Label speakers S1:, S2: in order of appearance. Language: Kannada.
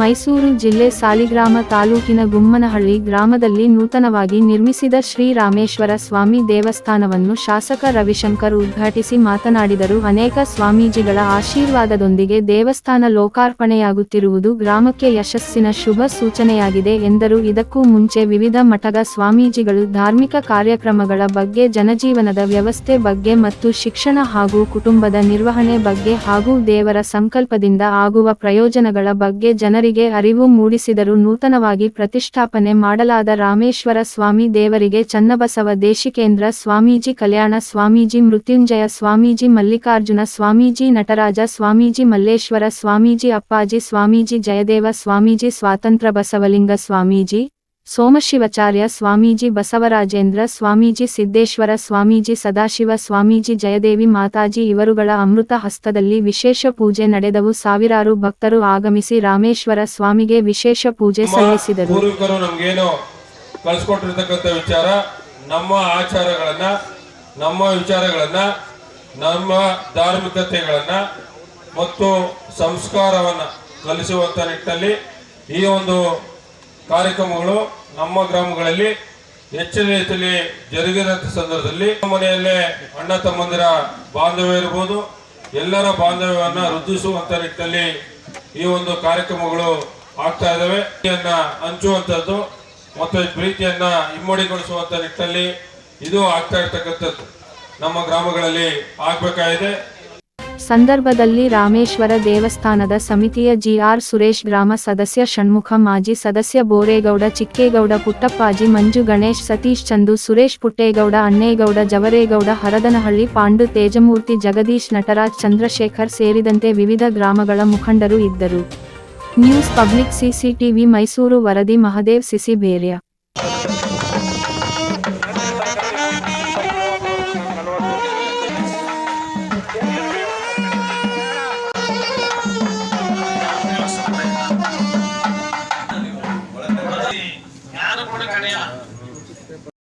S1: ಮೈಸೂರು ಜಿಲ್ಲೆ ಸಾಲಿಗ್ರಾಮ ತಾಲೂಕಿನ ಗುಮ್ಮನಹಳ್ಳಿ ಗ್ರಾಮದಲ್ಲಿ ನೂತನವಾಗಿ ನಿರ್ಮಿಸಿದ ಶ್ರೀ ರಾಮೇಶ್ವರ ಸ್ವಾಮಿ ದೇವಸ್ಥಾನವನ್ನು ಶಾಸಕ ರವಿಶಂಕರ್ ಉದ್ಘಾಟಿಸಿ ಮಾತನಾಡಿದರು. ಅನೇಕ ಸ್ವಾಮೀಜಿಗಳ ಆಶೀರ್ವಾದದೊಂದಿಗೆ ದೇವಸ್ಥಾನ ಲೋಕಾರ್ಪಣೆಯಾಗುತ್ತಿರುವುದು ಗ್ರಾಮಕ್ಕೆ ಯಶಸ್ಸಿನ ಶುಭ ಸೂಚನೆಯಾಗಿದೆ ಎಂದರು. ಇದಕ್ಕೂ ಮುಂಚೆ ವಿವಿಧ ಮಠದ ಸ್ವಾಮೀಜಿಗಳು ಧಾರ್ಮಿಕ ಕಾರ್ಯಕ್ರಮಗಳ ಬಗ್ಗೆ, ಜನಜೀವನದ ವ್ಯವಸ್ಥೆ ಬಗ್ಗೆ ಮತ್ತು ಶಿಕ್ಷಣ ಹಾಗೂ ಕುಟುಂಬದ ನಿರ್ವಹಣೆ ಬಗ್ಗೆ ಹಾಗೂ ದೇವರ ಸಂಕಲ್ಪದಿಂದ ಆಗುವ ಪ್ರಯೋಜನಗಳ ಬಗ್ಗೆ ಜನರಿಗೆ ಅರಿವು ಮೂಡಿಸಿದರು ನೂತನವಾಗಿ ಪ್ರತಿಷ್ಠಾಪನೆ ಮಾಡಲಾದ ರಾಮೇಶ್ವರ ಸ್ವಾಮಿ ದೇವರಿಗೆ ಚನ್ನಬಸವ ದೇಶಿಕೇಂದ್ರ ಸ್ವಾಮೀಜಿ ಕಲ್ಯಾಣ ಸ್ವಾಮೀಜಿ ಮೃತ್ಯುಂಜಯ ಸ್ವಾಮೀಜಿ ಮಲ್ಲಿಕಾರ್ಜುನ ಸ್ವಾಮೀಜಿ ನಟರಾಜ ಸ್ವಾಮೀಜಿ ಮಲ್ಲೇಶ್ವರ ಸ್ವಾಮೀಜಿ ಅಪ್ಪಾಜಿ ಸ್ವಾಮೀಜಿ ಜಯದೇವ ಸ್ವಾಮೀಜಿ ಸ್ವಾತಂತ್ರ್ಯ ಬಸವಲಿಂಗ ಸ್ವಾಮೀಜಿ ಸೋಮಶಿವಾಚಾರ್ಯ ಸ್ವಾಮೀಜಿ ಬಸವರಾಜೇಂದ್ರ ಸ್ವಾಮೀಜಿ ಸಿದ್ದೇಶ್ವರ ಸ್ವಾಮೀಜಿ ಸದಾಶಿವ ಸ್ವಾಮೀಜಿ ಜಯದೇವಿ ಮಾತಾಜಿ ಇವರುಗಳ ಅಮೃತ ಹಸ್ತದಲ್ಲಿ ವಿಶೇಷ ಪೂಜೆ ನಡೆದವು. ಸಾವಿರಾರು ಭಕ್ತರು ಆಗಮಿಸಿ ರಾಮೇಶ್ವರ ಸ್ವಾಮಿಗೆ ವಿಶೇಷ ಪೂಜೆ ಸಲ್ಲಿಸಿದರು.
S2: ಪೂರ್ವಿಕರು ನಮ್ಗೇನು ಕಳ್ಸಿಕೊಟ್ಟಿರ್ತಕ್ಕಂಥ ವಿಚಾರ ನಮ್ಮ ಆಚಾರಗಳನ್ನ ನಮ್ಮ ವಿಚಾರಗಳನ್ನ ನಮ್ಮ ಧಾರ್ಮಿಕತೆಗಳನ್ನ ಮತ್ತು ಸಂಸ್ಕಾರವನ್ನ ಕಲಿಸುವಂತ ನಿಟ್ಟಿನಲ್ಲಿ ಈ ಒಂದು ಕಾರ್ಯಕ್ರಮಗಳು ನಮ್ಮ ಗ್ರಾಮಗಳಲ್ಲಿ ಹೆಚ್ಚಿನ ರೀತಿಯಲ್ಲಿ ಜರುಗಿದಂಥ ಸಂದರ್ಭದಲ್ಲಿ ಮನೆಯಲ್ಲೇ ಅಣ್ಣ ತಮ್ಮಂದಿರ ಬಾಂಧವ್ಯ ಇರ್ಬೋದು, ಎಲ್ಲರ ಬಾಂಧವ್ಯವನ್ನು ವೃದ್ಧಿಸುವಂತ ನಿಟ್ಟಿನಲ್ಲಿ ಈ ಒಂದು ಕಾರ್ಯಕ್ರಮಗಳು ಆಗ್ತಾ ಹಂಚುವಂತದ್ದು ಹಂಚುವಂಥದ್ದು ಮತ್ತು ಪ್ರೀತಿಯನ್ನ ಇಮ್ಮಡಿಗೊಳಿಸುವಂತ ನಿಟ್ಟಿನಲ್ಲಿ ಇದು ಆಗ್ತಾ ಇರ್ತಕ್ಕಂಥದ್ದು. ನಮ್ಮ ಗ್ರಾಮಗಳಲ್ಲಿ ಆಗ್ಬೇಕಾಗಿದೆ.
S1: ಸಂದರ್ಭದಲ್ಲಿ ರಾಮೇಶ್ವರ ದೇವಸ್ಥಾನದ ಸಮಿತಿಯ ಜಿಆರ್ ಸುರೇಶ್ ಗ್ರಾಮ ಸದಸ್ಯ ಷಣ್ಮುಖ, ಮಾಜಿ ಸದಸ್ಯ ಬೋರೇಗೌಡ, ಚಿಕ್ಕೇಗೌಡ ಪುಟ್ಟಪ್ಪಾಜಿ, ಮಂಜು ಗಣೇಶ್, ಸತೀಶ್ ಚಂದು, ಸುರೇಶ್ ಪುಟ್ಟೇಗೌಡ, ಅಣ್ಣೇಗೌಡ, ಜವರೇಗೌಡ, ಹರದನಹಳ್ಳಿ, ಪಾಂಡು, ತೇಜಮೂರ್ತಿ, ಜಗದೀಶ್, ನಟರಾಜ್, ಚಂದ್ರಶೇಖರ್ ಸೇರಿದಂತೆ ವಿವಿಧ ಗ್ರಾಮಗಳ ಮುಖಂಡರು ಇದ್ದರು. ನ್ಯೂಸ್ ಪಬ್ಲಿಕ್, ಸಿಸಿಟಿವಿ, ಮೈಸೂರು ವರದಿ, ಮಹದೇವ್, ಸಿಸಿ, ಬೇರ್ಯ.